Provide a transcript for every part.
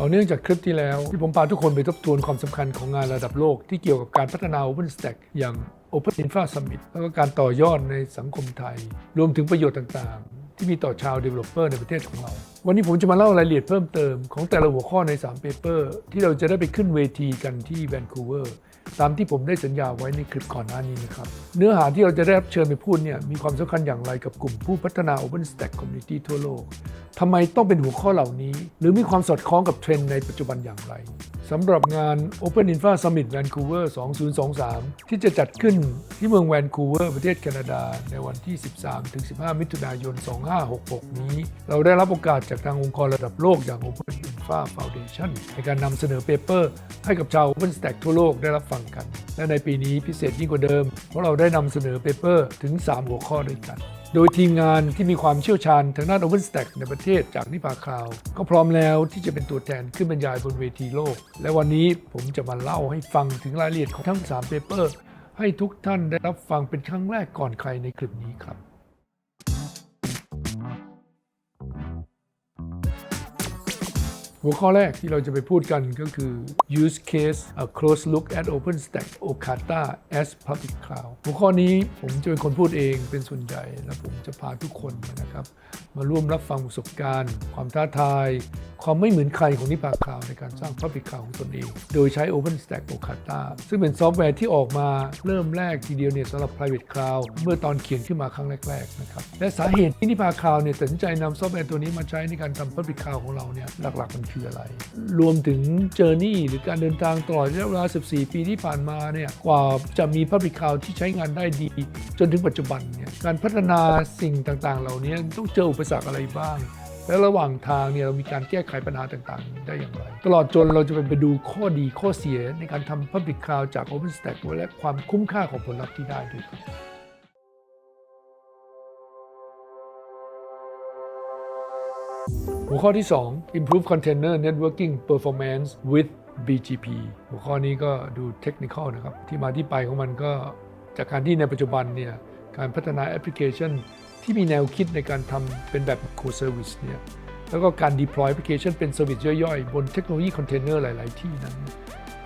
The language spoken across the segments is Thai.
ต่อเนื่องจากคลิปที่แล้ว ที่ผมพาทุกคนไปทบทวนความสำคัญของงานระดับโลก ที่เกี่ยวกับการพัฒนา OpenStack อย่าง Open Infra Summit แล้วก็การต่อยอดในสังคมไทย รวมถึงประโยชน์ต่างๆ ที่มีต่อชาว Developer ในประเทศของเรา วันนี้ผมจะมาเล่ารายละเอียดเพิ่มเติมของแต่ละหัวข้อใน3 paper ที่เราจะได้ไปขึ้นเวทีกันที่แวนคูเวอร์ตามที่ผมได้สัญญาไว้ในคลิปก่อนหน้านี้นะครับ เนื้อหาที่เราจะได้รับเชิญไปพูดเนี่ยมีความสำคัญอย่างไรกับกลุ่มผู้พัฒนา OpenStack Community ทั่วโลกทำไมต้องเป็นหัวข้อเหล่านี้ หรือมีความสอดคล้องกับเทรนด์ในปัจจุบันอย่างไรสำหรับงาน Open Infra Summit Vancouver 2023 ที่จะจัดขึ้นที่เมืองแวนคูเวอร์ประเทศแคนาดา ในวันที่ 13-15 มิถุนายน 2566 นี้ เราได้รับโอกาสจากทางองค์กรระดับโลกอย่าง Open Infra Foundation ในการนำเสนอเปเปอร์ให้กับชาว OpenStack ทั่วโลกได้รับฟังกัน และในปีนี้พิเศษยิ่งกว่าเดิม เพราะเราได้นำเสนอเปเปอร์ถึง 3 หัวข้อด้วยกัน โดยทีมงานที่มีความเชี่ยวชาญทางด้าน OpenStack ในประเทศจากนิพาคาว ก็พร้อมแล้วที่จะเป็นตัวแทนขึ้นบรรยายบนเวทีโลก และวันนี้ผมจะมาเล่าให้ฟังถึงรายละเอียดของทั้ง3เปเปอร์ให้ทุกท่านได้รับฟังเป็นครั้งแรกก่อนใครในคลิปนี้ครับ หัวข้อแรกที่เราจะไปพูดกันก็คือ use case a close look at OpenStack Okata as public cloud หัวข้อนี้ผมจะเป็นคนพูดเองเป็นส่วนใหญ่ และผมจะพาทุกคนนะครับ มาร่วมรับฟังประสบการณ์ ความท้าทาย ความไม่เหมือนใครของนิพาคลาวในการสร้าง Public Cloud ของตนเอง โดยใช้ OpenStack Okata ซึ่งเป็นซอฟต์แวร์ที่ออกมาเริ่มแรกทีเดียวเนี่ยสำหรับ Private Cloud เมื่อตอนเขียนขึ้นมาครั้งแรกๆนะครับและสาเหตุที่นิพาคลาวเนี่ยตัดสินใจนำซอฟต์แวร์ตัวนี้มาใช้ในการทำ Public Cloud ของเราเนี่ยหลักๆมันคืออะไร รวมถึงเจอร์นี่หรือการเดินทางตลอดระยะเวลา 14 ปีที่ผ่านมาเนี่ยกว่าจะมี Public Cloud ที่ใช้งานได้ดี จนถึงปัจจุบันเนี่ยการพัฒนาสิ่งต่างๆ เหล่านี้ต้องเจออุปสรรคอะไรบ้าง และระหว่างทางเนี่ยเรามีการแก้ไขปัญหาต่างๆ ได้อย่างไร ตลอดจนเราจะไปดูข้อดีข้อเสียในการทำ Public Cloud จาก OpenStack และความคุ้มค่าของผลลัพธ์ที่ได้ด้วย หัวข้อที่ 2 improve container networking performance with BGP หัวข้อนี้ก็ดูเทคนิคนะครับ ที่มาที่ไปของมันก็จากการที่ในปัจจุบันเนี่ยการพัฒนาแอปพลิเคชัน ที่มีแนวคิดในการทำเป็นแบบ co-service เนี่ยแล้วก็การ deploy แอปพลิเคชันเป็น service ย่อยๆ บนเทคโนโลยีคอนเทนเนอร์หลาย ๆ ที่นั้น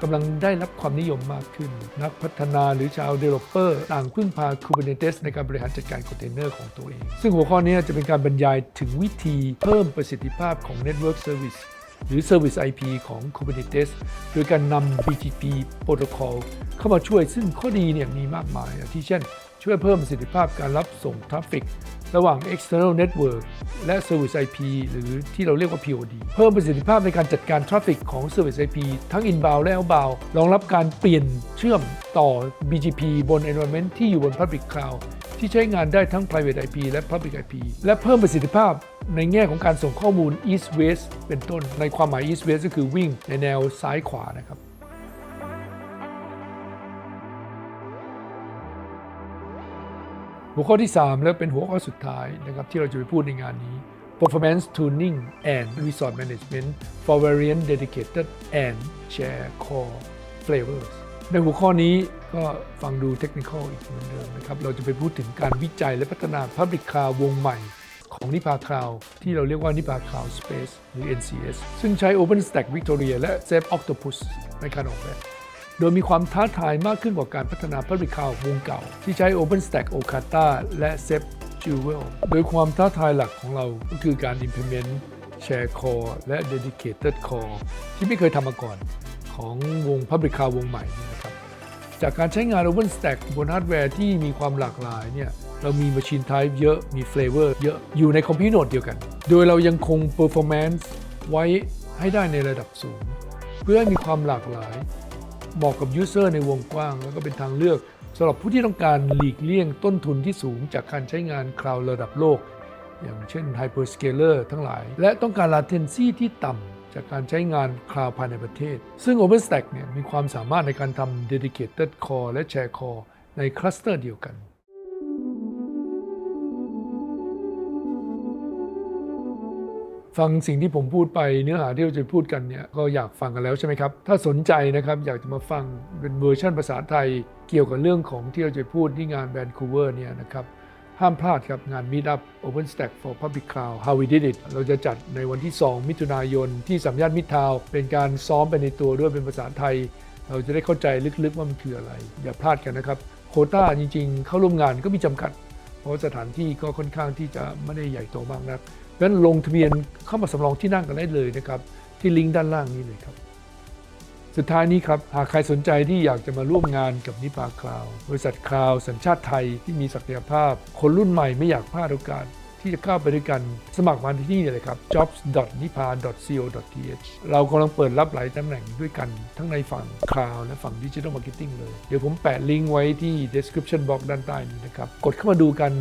กำลังได้รับความนิยมมากขึ้น นักพัฒนาหรือชาว developer ต่างพึ่งพา Kubernetes ในการบริหารจัดการคอนเทนเนอร์ของตัวเอง ซึ่งหัวข้อนี้จะเป็นการบรรยายถึงวิธีเพิ่มประสิทธิภาพของ Network Service หรือ Service IP ของ Kubernetes โดยการนำ BGP โปรโตคอลเข้ามาช่วยซึ่งข้อดีเนี่ยมีมากมายที่เช่น ช่วยเพิ่มประสิทธิภาพการรับส่งทราฟฟิก ระหว่าง external network และ service IP หรือที่เราเรียกว่า POD เพิ่มประสิทธิภาพในการจัดการทราฟฟิกของ service IP ทั้ง inbound และ outbound รองรับการเปลี่ยนเชื่อมต่อ BGP บน environment ที่อยู่บน public cloud ที่ใช้งานได้ทั้ง private IP และ public IP และเพิ่มประสิทธิภาพในแง่ของการส่งข้อมูล east west เป็นต้น ในความหมาย east west ก็คือวิ่งในแนวซ้ายขวานะครับ หัวข้อที่ 3 และเป็นหัวข้อสุดท้ายนะครับที่เราจะไปพูดในงานนี้ performance tuning and resource management for variant dedicated and share core flavors ในหัวข้อนี้ก็ฟังดูเทคนิคอีกเหมือนเดิมนะครับ เราจะไปพูดถึงการวิจัยและพัฒนา Public Cloud วงใหม่ของนิพา Cloud ที่เราเรียกว่านิพา Cloud Space หรือ NCS ซึ่งใช้ OpenStack Victoria และ Safe Octopus ในการออกแบบ โดยมีความท้าทายมากขึ้นกว่าการพัฒนา Public Cloud วงเก่า ที่ใช้ OpenStack Okata และ Zep Jewel โดยความท้าทายหลักของเราก็คือการ implement Share Core และ Dedicated Core ที่ไม่เคยทำมาก่อนของวง Public Cloud วงใหม่นี่นะครับจากการใช้งาน OpenStack บนฮาร์ดแวร์ที่มีความหลากหลายเนี่ยเรามี Machine Type เยอะมี Flavor เยอะอยู่ในคอมพิวเตอร์เดียวกัน โดยเรายังคง Performance ไว้ให้ได้ในระดับสูง เพื่อให้มีความหลากหลาย เหมาะกับยูเซอร์ในวงกว้าง แล้วก็เป็นทางเลือกสำหรับผู้ที่ต้องการหลีกเลี่ยงต้นทุนที่สูงจากการใช้งานคลาวด์ระดับโลก อย่างเช่น Hyperscaler ทั้งหลาย และต้องการ latency ที่ต่ำจากการใช้งานคลาวด์ภายในประเทศ ซึ่ง OpenStack เนี่ยมีความสามารถในการทำ Dedicated Core และ Share Core ในคลัสเตอร์เดียวกัน ฟังสิ่งที่ผมพูดไปเนื้อหาที่เราจะพูดกันเนี่ยก็อยากฟังกันแล้วใช่ไหมครับ ถ้าสนใจนะครับอยากจะมาฟังเป็นเวอร์ชันภาษาไทย เกี่ยวกับเรื่องของที่เราจะพูดที่งานแวนคูเวอร์เนี่ยนะครับห้ามพลาดครับงาน Meet Up OpenStack for Public Cloud How We Did It เราจะจัดในวันที่ 2 มิถุนายนที่สามยานมิตรทาว เป็นการซ้อมไปในตัวด้วยเป็นภาษาไทย เราจะได้เข้าใจลึกๆว่ามันคืออะไร อย่าพลาดกันนะครับ โคต้าจริงๆ เข้าร่วมงานก็มีจำกัด เพราะสถานที่ก็ค่อนข้างที่จะไม่ได้ใหญ่โตมากนักะนั้นลงทะเบียนเข้ามาสำรองที่นั่งกันได้เลยนะครับ ที่ลิงก์ด้านล่างนี้เลยครับ สุดท้ายนี้ครับ หากใครสนใจที่อยากจะมาร่วมงานกับนิพาคลาว บริษัทคลาวสัญชาติไทยที่มีศักยภาพ คนรุ่นใหม่ไม่อยากพลาดโอกาสที่จะก้าไปด้วยกันสมัครมาที่นี่เลยครับ jobs.nipa.co.th เรากำลังเปิดรับหลายตำแหน่งด้วยกัน ทั้งในฝั่งคลาวและฝั่งดิจิทัลมาร์เก็ตติ้งเลย เดี๋ยวผมแปะลิงก์ไว้ที่ description box ด้านใต้นี้นะครับ กดเข้ามาดูกัน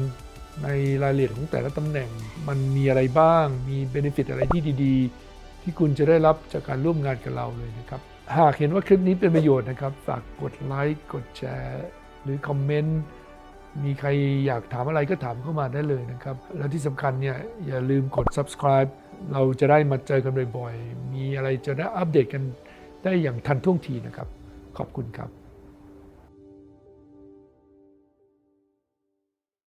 ในรายละเอียดของแต่ละตำแหน่งมันมีอะไรบ้าง มีเบนฟิตอะไรที่ดีๆ ที่คุณจะได้รับจากการร่วมงานกับเราเลยนะครับ หากเห็นว่าคลิปนี้เป็นประโยชน์นะครับ ฝากกดไลค์กดแชร์หรือคอมเมนต์มีใครอยากถามอะไรก็ถามเข้ามาได้เลยนะครับ แล้วที่สำคัญเนี่ยอย่าลืมกด subscribe เราจะได้มาเจอกันบ่อยๆ มีอะไรจะได้อัปเดตกันได้อย่างทันท่วงทีนะครับ ขอบคุณครับ